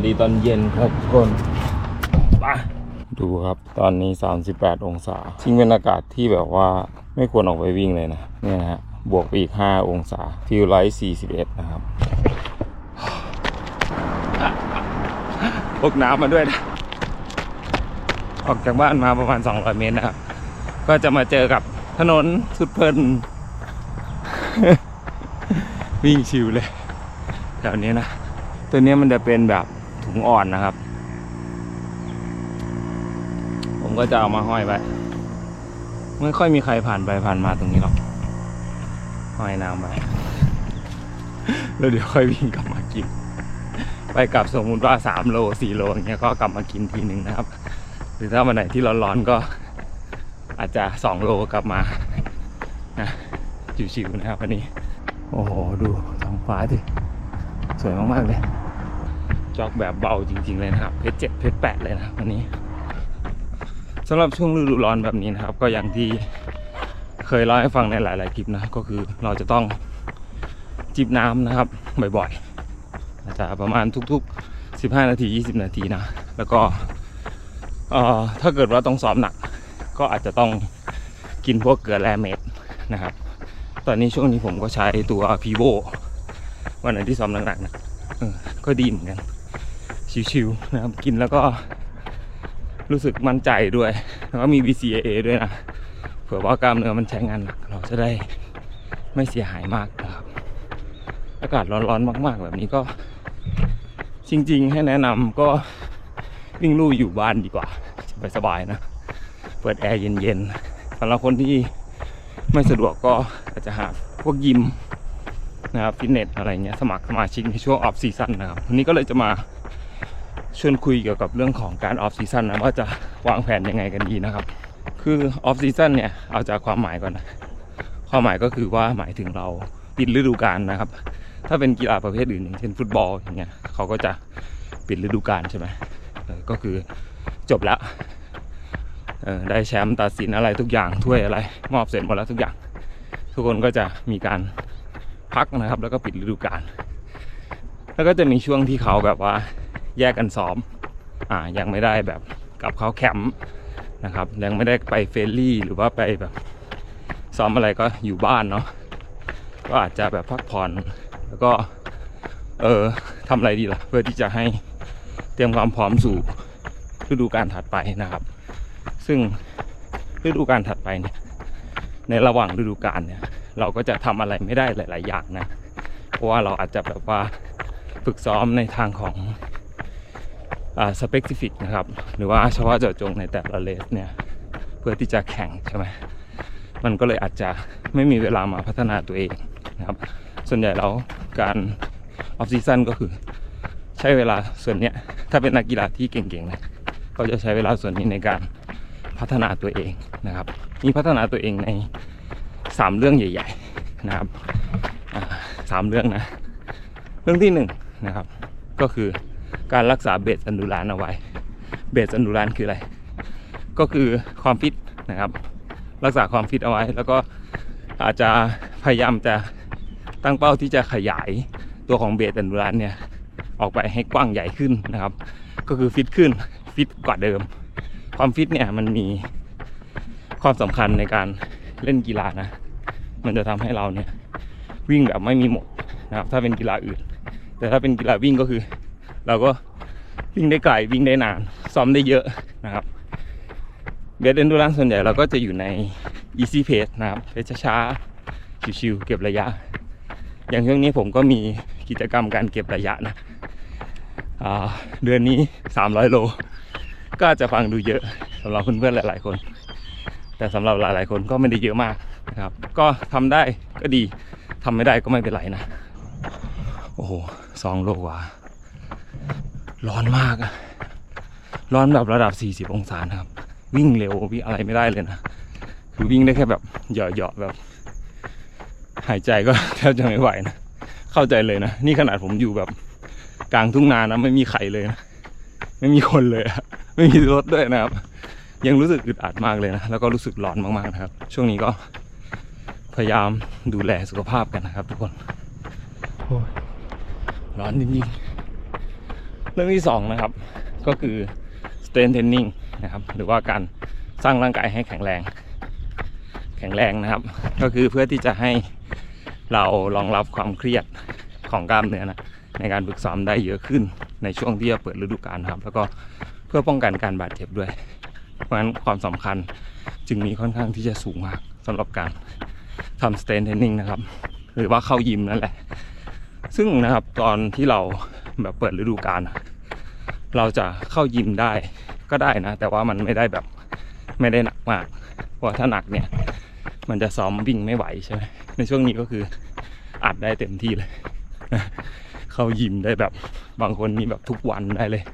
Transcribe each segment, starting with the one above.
วัสดีตอนเย็นครับทุกคนไปดูครับ ตอนนี้ 38 องศาซึ่งเป็นอากาศที่แบบว่าไม่ควรออกไปวิ่งเลยนะเนี่ยนะฮะบวกไปอีก 5 องศาฟิลไลท์41 นะครับพกน้ำมาด้วยนะ ออกจากบ้านมาประมาณ 200 เมตรนะครับ ก็จะมาเจอกับถนนสุดเพลิน วิ่งชิวเลย แถวนี้นะ ตัวเนี้ยมันจะเป็นแบบ ถุงอ่อนนะครับ ผมก็จะเอามาห้อยไว้ไม่ค่อยมีใครผ่านไปผ่านมาตรงนี้หรอกห้อยน้ำไปแล้วเดี๋ยวค่อยวิ่งกลับมากิน ไปกลับสมมุติว่าสามโลสี่โลอย่างเงี้ยก็กลับมากินทีหนึ่งนะครับ หรือถ้าวันไหนที่ร้อนๆก็อาจจะสองโลกลับมานะชิวๆนะครับวันนี้ โอ้โห ดูท้องฟ้าดิ สวยมากๆเลย จอกแบบเบาจริง ๆ เลยนะครับเพชรเจ็ดเพชรแปดเลยนะวันนี้สำหรับช่วงฤดูร้อนแบบนี้นะครับ ก็อย่างที่เคยเล่าให้ฟังในหลาย ๆ คลิปนะก็คือเราจะต้องจิบน้ำนะครับบ่อยๆอาจจะประมาณทุก ๆ 15 นาที 20 นาทีนะ แล้วก็ถ้าเกิดว่าต้องซ้อมหนัก ก็อาจจะต้องกินพวกเกลือแร่เม็ดนะครับ ตอนนี้ช่วงนี้ผมก็ใช้ตัวพีโววันไหนที่ซ้อมหนักๆนะก็ดีเหมือนกัน ชิวๆนะครับกินแล้วก็รู้สึกมั่นใจด้วย แล้วก็มี BCAA ด้วยนะเผื่อว่ากล้ามเนื้อมันใช้งานหนักเราจะได้ไม่เสียหายมากนะครับ อากาศร้อนๆมาก ๆ แบบนี้ก็ จริง ๆ ให้แนะนำก็วิ่งลู่อยู่บ้านดีกว่าสบายๆนะ เปิดแอร์เย็นๆสำหรับคนที่ไม่สะดวกก็อาจจะหาพวกยิมนะครับฟิตเนสอะไรเงี้ยสมัครสมาชิกในช่วงออฟซีซั่นนะครับวันนี้ก็เลยจะมา ชวนคุยเกี่ยวกับเรื่องของการออฟซีซั่นนะว่าจะวางแผนยังไงกันดีนะครับ คือออฟซีซั่นเนี่ยเอาจากความหมายก่อนนะความหมายก็คือว่าหมายถึงเราปิดฤดูกาลนะครับ ถ้าเป็นกีฬาประเภทอื่นอย่างเช่นฟุตบอลอย่างเงี้ยเขาก็จะปิดฤดูกาลใช่ไหมก็คือจบแล้วได้แชมป์ตัดสินอะไรทุกอย่างถ้วยอะไร มอบเสร็จหมดแล้วทุกอย่าง ทุกคนก็จะมีการพักนะครับ แล้วก็ปิดฤดูกาลแล้วก็จะมีช่วงที่เขาแบบว่า แยกกันซ้อมอ่ายังไม่ได้แบบกับเขาแคมป์นะครับยังไม่ได้ไปเฟรนลี่หรือว่าไปแบบซ้อมอะไรก็อยู่บ้านเนาะก็อาจจะแบบพักผ่อนแล้วก็เออทำอะไรดีล่ะ เพื่อที่จะให้เตรียมความพร้อมสู่ฤดูกาลถัดไปนะครับ ซึ่งฤดูกาลถัดไปเนี่ยในระหว่างฤดูกาลเนี่ยเราก็จะทำอะไรไม่ได้หลาย ๆ อย่างนะ เพราะว่าเราอาจจะแบบว่าฝึกซ้อมในทางของ สเปกซิฟิกนะครับ หรือว่าเฉพาะเจาะจงในแต่ละเลสเนี่ยเพื่อที่จะแข่งใช่ไหมมันก็เลยอาจจะไม่มีเวลามาพัฒนาตัวเองนะครับ ส่วนใหญ่แล้วการออฟซีซันก็คือใช้เวลาส่วนเนี้ยถ้าเป็นนักกีฬาที่เก่งๆนะก็จะใช้เวลาส่วนนี้ในการพัฒนาตัวเองนะครับนี่พัฒนาตัวเองในสามเรื่องใหญ่ ๆนะครับอ่าสามเรื่องนะ เรื่องที่หนึ่งนะครับก็คือ การรักษาเบสอันดูรานเอาไว้ เบสอันดูรานคืออะไร ก็คือความฟิตนะครับ รักษาความฟิตเอาไว้ แล้วก็อาจจะพยายามจะตั้งเป้าที่จะขยายตัวของเบสอันดูรานเนี่ยออกไปให้กว้างใหญ่ขึ้นนะครับ ก็คือฟิตขึ้นฟิตกว่าเดิม ความฟิตเนี่ยมันมีความสำคัญในการเล่นกีฬานะ มันจะทำให้เราเนี่ยวิ่งแบบไม่มีหมดนะครับ ถ้าเป็นกีฬาอื่น แต่ถ้าเป็นกีฬาวิ่งก็คือ เราก็วิ่งได้ไกลวิ่งได้นาน ซ้อมได้เยอะนะครับเบสเอนดูรันส่วนใหญ่เราก็จะอยู่ใน easy pace นะครับเพชช้าๆชิวๆเก็บระยะ อย่างช่วงนี้ผมก็มีกิจกรรมการเก็บระยะนะเดือนนี้ 300 โล ก็จจะฟังดูเยอะสำหรับเพื่อนๆหลาย ๆ คน แต่สำหรับหลาย ๆ คนก็ไม่ได้เยอะมากนะครับ ก็ทำได้ก็ดีทำไม่ได้ก็ไม่เป็นไรนะ โอ้โหสองโลกว่า ร้อนมากอะร้อนแบบระดับ 40 องศานะครับ วิ่งเร็ววิ่งอะไรไม่ได้เลยนะ คือวิ่งได้แค่แบบเหยาะๆแบบ หายใจก็แทบจะไม่ไหวนะ เข้าใจเลยนะ นี่ขนาดผมอยู่แบบกลางทุ่งนานะไม่มีใครเลยนะ ไม่มีคนเลยอะไม่มีรถด้วยนะครับ ยังรู้สึกอึดอัดมากเลยนะ แล้วก็รู้สึกร้อนมากๆนะครับ ช่วงนี้ก็พยายามดูแลสุขภาพกันนะครับ ทุกคนโอ้ร้อนจริงๆ รื่องที่สองนะครับก็คือ strength training นะครับหรือว่าการสร้างร่างกายให้แข็งแรง แข็งแรงนะครับ ก็คือเพื่อที่จะให้เรารองรับความเครียดของกล้ามเนื้อนะในการฝึกซ้อมได้เยอะขึ้นในช่วงที่จะเปิดฤดูกาลครับ แล้วก็เพื่อป้องกันการบาดเจ็บด้วย เพราะฉะนั้นความสำคัญจึงมีค่อนข้างที่จะสูงมากสำหรับการทำ strength training นะครับ หรือว่าเข้ายิมนั่นแหละ ซึ่งนะครับตอนที่เราแบบเปิดฤดูกาลอะ เราจะเข้ายิมได้ก็ได้นะ แต่ว่ามันไม่ได้แบบไม่ได้หนักมาก เพราะถ้าหนักเนี่ย มันจะซ้อมวิ่งไม่ไหวใช่ไหมในช่วงนี้ก็คืออัดได้เต็มที่เลย เข้ายิมได้แบบบางคนนี่แบบทุกวันได้เลย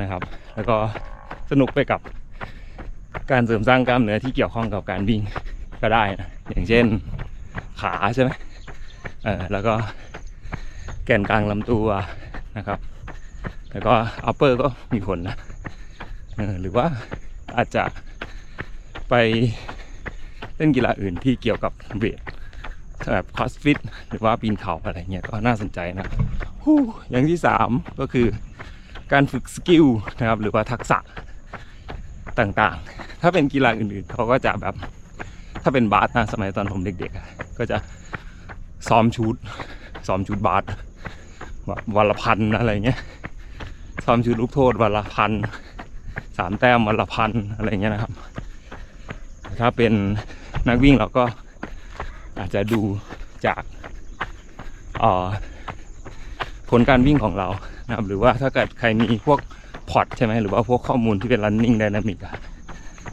นะครับ แล้วก็สนุกไปกับการเสริมสร้างกล้ามเนื้อที่เกี่ยวข้องกับการวิ่งก็ได้นะอย่างเช่นขาใช่ไหมเออแล้วก็แกนกลางลำตัวนะครับ แล้วก็ upper ก็มีผลนะหรือว่าอาจจะไปเล่นกีฬาอื่นที่เกี่ยวกับเวทแบบคอสฟิตหรือว่าปีนเขาอะไรเงี้ยก็น่าสนใจนะอย่างที่สามก็คือการฝึกสกิลนะครับหรือว่าทักษะต่างๆ ถ้าเป็นกีฬาอื่นๆเขาก็จะแบบถ้าเป็นบาสนะสมัยตอนผมเด็กๆ ก็จะซ้อมชุดซ้อมชุดบาสแบบวันละพันอะไรเงี้ย ซ้อมชุดลูกโทษวันละพันสามแต้มวันละพันอะไรเงี้ยนะครับ ถ้าเป็นนักวิ่งเราก็อาจจะดูจากออผลการวิ่งของเรานะครับ หรือว่าถ้าเกิดใครมีพวกพอร์ตใช่ไหมหรือว่าพวกข้อมูลที่เป็น running dynamic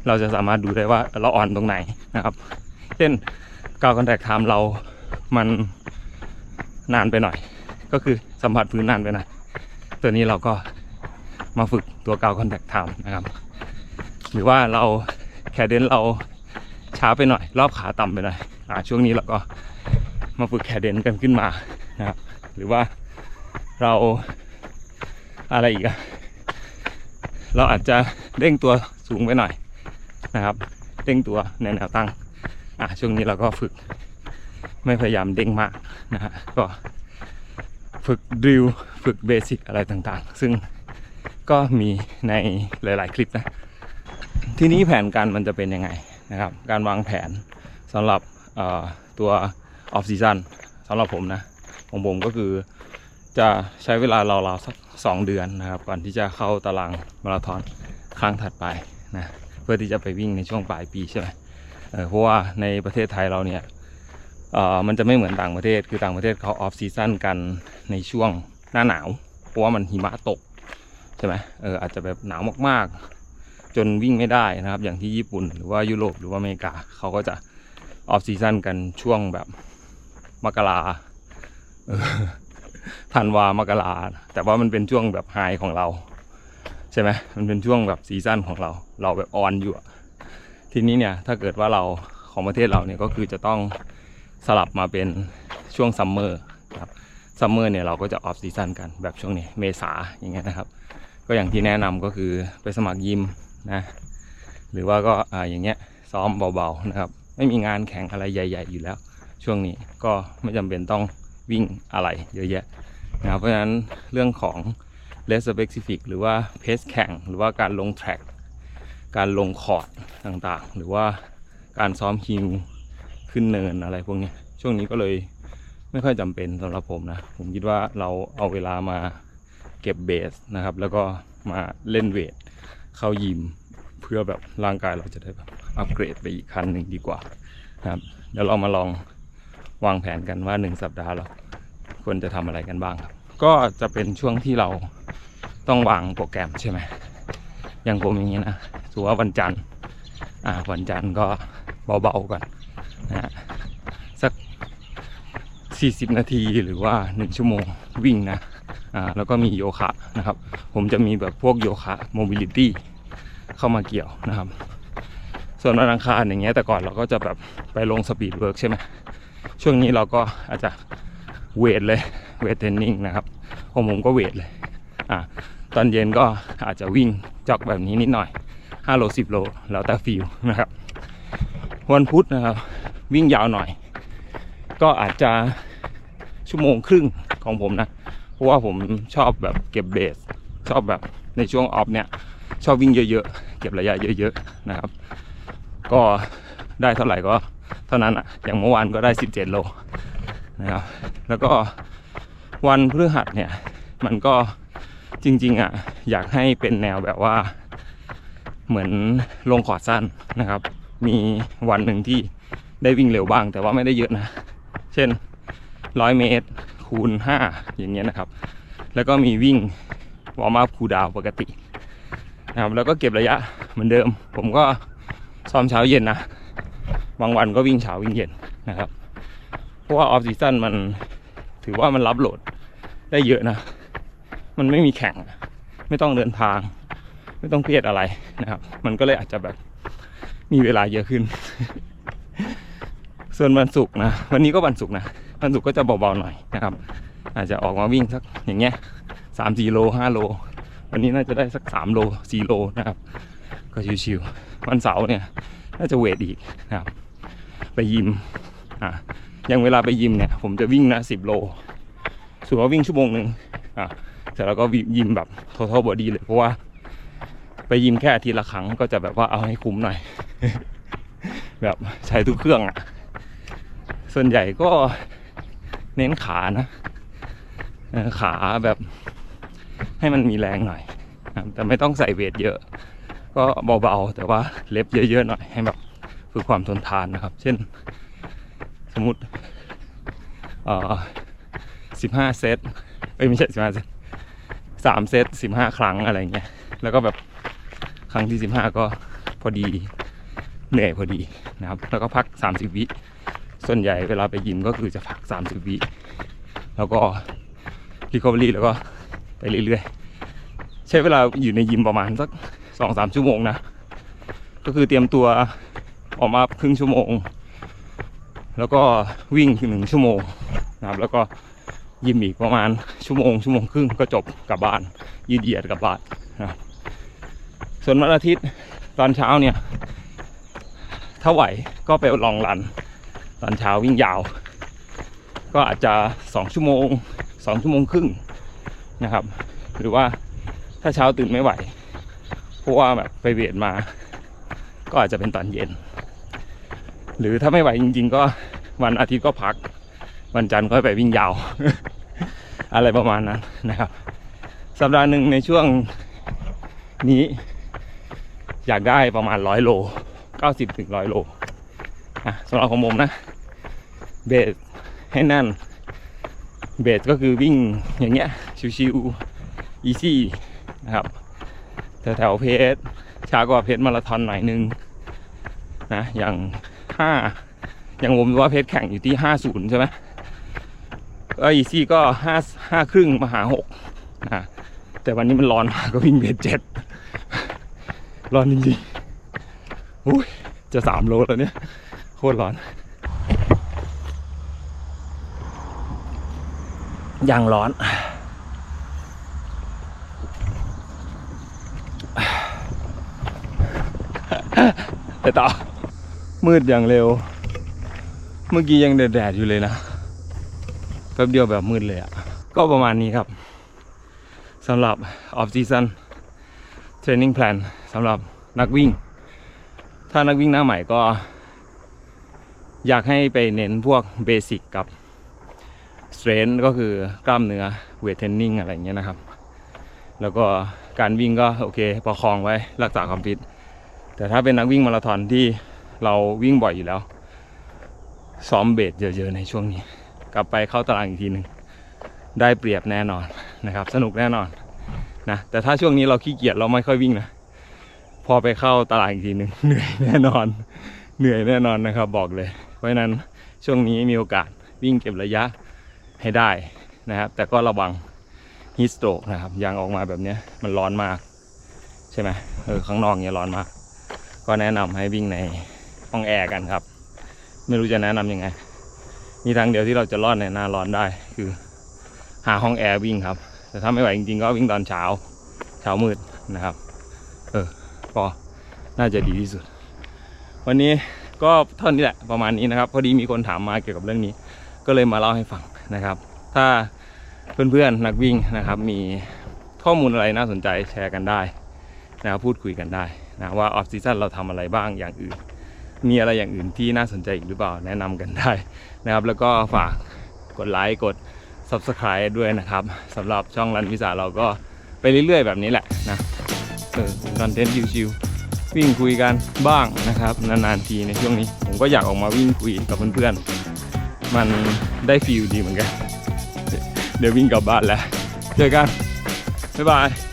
เราจะสามารถดูได้ว่าเราอ่อนตรงไหนนะครับ เช่นกาวคอนแทคไทม์เรามันนานไปหน่อย ก็คือสัมผัสพื้นนานไปหน่อย ตัวนี้เราก็มาฝึกตัวกาวคอนแทคไทม์นะครับ หรือว่าเราแคเดนเราช้าไปหน่อย รอบขาต่ำไปหน่อยอ่าช่วงนี้เราก็มาฝึกแคเดนกันขึ้นมานะครับ หรือว่าเราอะไรอีกอะเราอาจจะเด้งตัวสูงไปหน่อยนะครับ เด้งตัวในแนวตั้งอะช่วงนี้เราก็ฝึก ไม่พยายามเด้งมากนะฮะก็ฝึกดริล ฝึกเบสิกอะไรต่างๆ ซึ่งก็มีในหลาย ๆ คลิปนะ ทีนี้แผนการมันจะเป็นยังไงนะครับ การวางแผนสำหรับตัวออฟซีซันสำหรับผมนะของผมก็คือจะใช้เวลาราวๆสัก2เดือนนะครับก่อนที่จะเข้าตารางมาราธอนครั้งถัดไปนะเพื่อที่จะไปวิ่งในช่วงปลายปีใช่ไหมเเพราะว่าในประเทศไทยเราเนี่ยมันจะไม่เหมือนต่างประเทศคือต่างประเทศเขาออฟซีซันกันในช่วง หน้าหนาว เพราะว่ามันหิมะตกใช่ไหมเอออาจจะแบบหนาวมากๆ จนวิ่งไม่ได้นะครับ อย่างที่ญี่ปุ่นหรือว่ายุโรปหรือว่าอเมริกาเขาก็จะออฟซีซันกันช่วงแบบมกราธันวามกราแต่ว่ามันเป็นช่วงแบบไฮของเรา ใช่ไหมมันเป็นช่วงแบบซีซั่นของเรา เราแบบออนอยู่ ทีนี้เนี่ยถ้าเกิดว่าเราของประเทศเราเนี่ยก็คือจะต้องสลับมาเป็นช่วงซัมเมอร์ครับ ซัมเมอร์เนี่ยเราก็จะออฟซีซันกันแบบช่วงนี้เมษาอย่างเงี้ยนะครับ ก็อย่างที่แนะนำก็คือไปสมัครยิมนะหรือว่าก็อ่าอย่างเงี้ยซ้อมเบาๆนะครับไม่มีงานแข่งอะไรใหญ่ ๆ อยู่แล้ว ช่วงนี้ก็ไม่จำเป็นต้องวิ่งอะไรเยอะแยะนะครับเพราะฉะนั้นเรื่องของ less specific หรือว่าเพสแข่งหรือว่าการลงแทร็กการลงคอร์ดต่างๆ หรือว่าการซ้อมฮิลขึ้นเนินอะไรพวกนี้ช่วงนี้ก็เลย ไม่ค่อยจำเป็นสำหรับผมนะ ผมคิดว่าเราเอาเวลามาเก็บเบสนะครับ แล้วก็มาเล่นเวท เข้ายิมเพื่อแบบร่างกายเราจะได้แบบอัปเกรดไปอีกขั้นหนึ่งดีกว่าครับเดี๋ยวเรามาลองวางแผนกันว่าหนึ่งสัปดาห์เราควรจะทำอะไรกันบ้างครับ ก็จะเป็นช่วงที่เราต้องวางโปรแกรมใช่ไหมอย่างผมอย่างนี้นะถือว่าวันจันทร์อ่าวันจันทร์ก็เบาๆก่อน นะฮะสัก 40 นาทีหรือว่า 1 ชั่วโมงวิ่งนะอ่าแล้วก็มีโยคะนะครับ ผมจะมีแบบพวกโยคะโมบิลิตี้เข้ามาเกี่ยวนะครับ ส่วนวันอังคารอย่างเงี้ยแต่ก่อนเราก็จะแบบไปลงสปีดเวิร์กใช่ไหมช่วงนี้เราก็อาจจะเวทเลยเวทเทรนนิ่งนะครับของผมก็เวทเลยอ่าตอนเย็นก็อาจจะวิ่งจ็อกแบบนี้นิดหน่อย5โล10โลแล้วแต่ฟิลนะครับ วันพุธนะครับ วิ่งยาวหน่อย ก็อาจจะ ชั่วโมงครึ่งของผมนะ เพราะว่าผมชอบแบบเก็บเบส ชอบแบบในช่วงออฟเนี่ย ชอบวิ่งเยอะๆ เก็บระยะเยอะๆนะครับ ก็ได้เท่าไหร่ก็เท่านั้นอะอย่างเมื่อวานก็ได้ 17 โลนะครับ แล้วก็วันพฤหัสเนี่ย มันก็จริงๆอะอยากให้เป็นแนวแบบว่า เหมือนลงขอดสั้นนะครับ มีวันหนึ่งที่ได้วิ่งเร็วบ้าง แต่ว่าไม่ได้เยอะนะ เช่น 100เมตร คูณ5อย่างเงี้ยนะครับ แล้วก็มีวิ่งวอร์มอัพคูดาวปกตินะครับแล้วก็เก็บระยะเหมือนเดิม ผมก็ซ้อมเช้าเย็นนะบางวันก็วิ่งเช้าวิ่งเย็นนะครับ เพราะว่าออฟซีซั่นมันถือว่ามันรับโหลดได้เยอะนะ มันไม่มีแข่ง ไม่ต้องเดินทาง ไม่ต้องเครียดอะไรนะครับ มันก็เลยอาจจะแบบมีเวลาเยอะขึ้น ส่วนวันศุกร์นะ วันนี้ก็วันศุกร์นะ วันศุกร์ก็จะเบาๆหน่อยนะครับ อาจจะออกมาวิ่งสักอย่างเงี้ยสามสี่โลห้าโล วันนี้น่าจะได้สักสามโลสี่โลนะครับ ก็ชิวๆวันเสาร์เนี่ยน่าจะเวทอีกนะครับ ไปยิมอะอย่างเวลาไปยิมเนี่ยผมจะวิ่งนะสิบโลส่วนว่าวิ่งชั่วโมงหนึ่งอะเสร็จแล้วก็วิ่งยิมแบบ total body เลยเพราะว่าไปยิมแค่ทีละครั้งก็จะแบบว่าเอาให้คุ้มหน่อย แบบใช้ทุกเครื่องอะ ส่วนใหญ่ก็ เน้นขานะขาแบบให้มันมีแรงหน่อย แต่ไม่ต้องใส่เวทเยอะ ก็เบาๆ แต่ว่าเล็บเยอะๆหน่อยให้แบบฝึกความทนทานนะครับ เช่น สมมติเอ่อสิบห้าเซตเอ้ยไม่ใช่สิบห้าเซตสามเซตสิบห้าครั้งอะไรเงี้ย แล้วก็แบบครั้งที่สิบห้าก็พอดีเหนื่อยพอดีนะครับ แล้วก็พักสามสิบวิ ส่วนใหญ่เวลาไปยิมก็คือจะพักสามสิบวิแล้วก็รีคอเวอรี่แล้วก็ไปเรื่อยๆ ใช้เวลาอยู่ในยิมประมาณสักสองสามชั่วโมงนะ ก็คือเตรียมตัวออกมาครึ่งชั่วโมง แล้วก็วิ่งหนึ่งชั่วโมงนะครับแล้วก็ยิมอีกประมาณชั่วโมง ชั่วโมงครึ่งก็จบกลับบ้านยืดเหยียดกลับบ้านนะส่วนวันอาทิตย์ตอนเช้าเนี่ย ถ้าไหวก็ไปลองรัน ตอนเช้าวิ่งยาว ก็อาจจะสองชั่วโมงสองชั่วโมงครึ่งนะครับ หรือว่าถ้าเช้าตื่นไม่ไหว เพราะว่าแบบไปเวทมา ก็อาจจะเป็นตอนเย็น หรือถ้าไม่ไหวจริง ๆ ก็วันอาทิตย์ก็พัก วันจันทร์ก็ไปวิ่งยาว อะไรประมาณนั้นนะครับ สัปดาห์หนึ่งในช่วงนี้ อยากได้ประมาณร้อยโลเก้าสิบถึงร้อยโล อะสำหรับของผมนะ เบสให้แน่น เบสก็คือวิ่งอย่างเงี้ย ชิวๆอีซี่นะครับแถวๆเพจช้ากว่าเพจมาราธอนหน่อยนึงนะอย่างห้าอย่างผมว่าเพจแข่งอยู่ที่ห้าศูนย์ใช่ไหมก็อีซี่ก็ห้าห้าครึ่งมาหาหกนะแต่วันนี้มันร้อนมากก็วิ่งเบสเจ็ดร้อนจริงๆอุ้ยจะสามโลแล้วเนี่ย โคตรร้อนยังร้อน ไปต่อ มืดอย่างเร็ว เมื่อกี้ยังแดดๆอยู่เลยนะ แป๊บเดียวแบบมืดเลยอะ่ะ ก็ประมาณนี้ครับสำหรับ off season training plan สำหรับนักวิ่ง ถ้านักวิ่งหน้าใหม่ก็ อยากให้ไปเน้นพวกเบสิกกับ strength ก็คือกล้ามเนื้อเวทเทรนนิ่งอะไรเงี้ยนะครับ แล้วก็การวิ่งก็โอเคประคองไว้รักษาความฟิต แต่ถ้าเป็นนักวิ่งมาราธอนที่เราวิ่งบ่อยอยู่แล้ว ซ้อมเบสเยอะๆในช่วงนี้ กลับไปเข้าตารางอีกทีหนึ่งได้เปรียบแน่นอนนะครับ สนุกแน่นอนนะแต่ถ้าช่วงนี้เราขี้เกียจเราไม่ค่อยวิ่งนะพอไปเข้าตารางอีกทีหนึ่งเหนื่อยแน่นอน เหนื่อยแน่นอนนะครับ บอกเลย เพราะฉะนั้นช่วงนี้มีโอกาสวิ่งเก็บระยะให้ได้นะครับ แต่ก็ระวังฮีสโตรกนะครับยางออกมาแบบนี้มันร้อนมาก ใช่ไหมเออข้างนอกเนี้ยร้อนมาก ก็แนะนำให้วิ่งในห้องแอร์กันครับ ไม่รู้จะแนะนำยังไง มีทางเดียวที่เราจะรอดในหน้าร้อนได้คือ หาห้องแอร์วิ่งครับ แต่ถ้าไม่ไหวจริงๆก็วิ่งตอนเช้าเช้ามืดนะครับ เออก็น่าจะดีที่สุด วันนี้ ก็เท่านี้แหละประมาณนี้นะครับ พอดีมีคนถามมาเกี่ยวกับเรื่องนี้ ก็เลยมาเล่าให้ฟังนะครับ ถ้าเพื่อนๆนักวิ่งนะครับ มีข้อมูลอะไรน่าสนใจแชร์กันได้นะครับพูดคุยกันได้นะว่าออฟซีซันเราทำอะไรบ้างอย่างอื่น มีอะไรอย่างอื่นที่น่าสนใจอีกหรือเปล่าแนะนำกันได้นะครับ แล้วก็ฝากกดไลค์กด Subscribe ด้วยนะครับสำหรับช่องรันวิสาเราก็ไปเรื่อยๆแบบนี้แหละนะเออคอนเทนต์ชิวๆ วิ่งคุยกันบ้างนะครับ นานๆทีในช่วงนี้ ผมก็อยากออกมาวิ่งคุยกับเพื่อนๆ มันได้ฟีลดีเหมือนกัน เดี๋ยววิ่งกลับบ้านแล้ว เจอกัน บ๊ายบาย